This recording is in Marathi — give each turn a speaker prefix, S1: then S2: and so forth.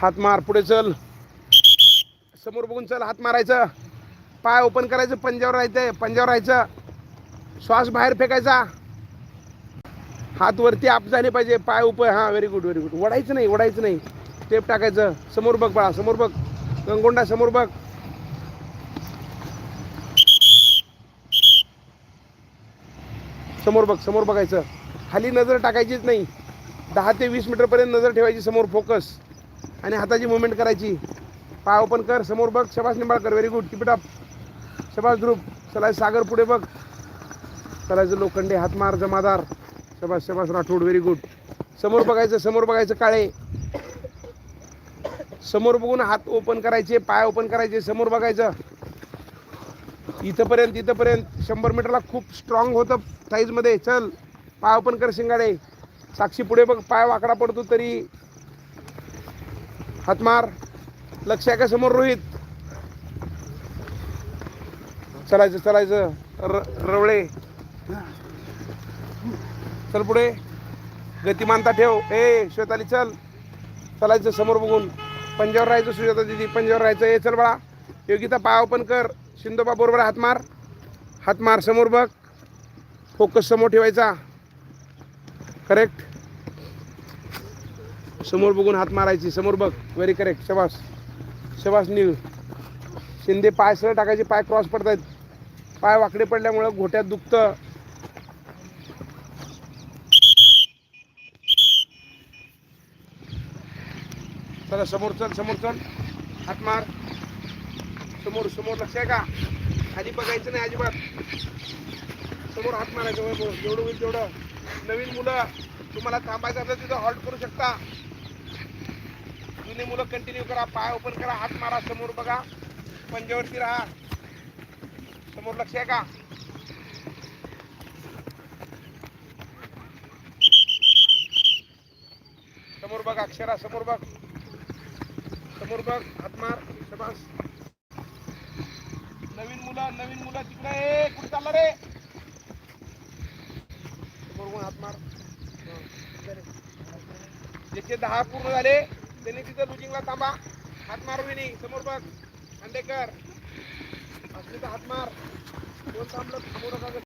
S1: हात मार पुढे चल. समोर बघून चल हात मारायचं. पाय ओपन करायचं पंजावर राहायचं पंजावर राहायचं. श्वास बाहेर फेकायचा. हात वरती आप झाले पाहिजे पाय उप हां व्हेरी गुड व्हेरी गुड वडायचं नाही वडायचं नाही. टेप टाकायचं. समोर बघ बाळा समोर बघ. गंगोंडा समोर बघ. समोर बघ समोर बघायचं. खाली नजर टाकायचीच नाही. दहा ते वीस मीटरपर्यंत नजर ठेवायची समोर फोकस आणि हाताची मुवमेंट करायची. पाय ओपन कर समोर बघ. शबास Nimbalkar very good keep it up शबास Dhruv चला सागर पुढे बघ. चलायचं लोखंडे हातमार जमादार. शबास शबास राठोड व्हेरी गुड समोर बघायचं समोर बघायचं काळे. समोर बघून हात ओपन करायचे पाय ओपन करायचे समोर बघायचं. इथंपर्यंत इथंपर्यंत. शंभर मीटरला खूप स्ट्रॉंग होतं साईजमध्ये चल पाय ओपन कर शिंगाडे. साक्षी पुढे बघ. पाय वाकडा पडतो तरी. हातमार लक्ष आहे का समोर रोहित? चलायचं चलायचं. र रवळे. चल पुढे. गतिमानता ठेव. ए श्वेताली चल. चलायचं समोर बघून. पंजावर राहायचं सुजाता दिदी. पंजावर राहायचं. ए चल बाळा. योगिता पाय ओपन कर. शिंदोबा बरोबर हातमार हातमार समोर बघ. फोकस समोर ठेवायचा. करेक्ट समोर बघून हात मारायची. समोर बघ. व्हेरी करेक्ट शबास. शबास नील. शिंदे पाय सरळ टाकायचे पाय क्रॉस पडतायत. पाय वाकडे पडल्यामुळं घोट्यात दुखतं. चला समोर चल समोर चल. हात मार. समोर समोर लक्ष आहे का? खाली बघायचं नाही अजिबात. समोर हात मारायचं जेवढं होईल तेवढं. नवीन मुलं तुम्हाला थांबायचं असेल तिथं हॉल्ट करू शकता. जुने मुलं कंटिन्यू करा पाय ओपन करा हात मारा समोर बघा. पंजावरती राहा. समोर लक्ष आहे का? समोर बघ अक्षरा समोर बघ. समोर बघ हात मार शबास नवीन मुलं नवीन मुलं तिकडे. ए कुठे चालला रे? समोर बघ हात मार? ज्याचे दहा पूर्ण झाले. त्यांनी तिथं लुजिंगला थांबा. हात मार विनी समोर बघ. खांडेकर. असले तर हात मार. कोण थांबलं समोर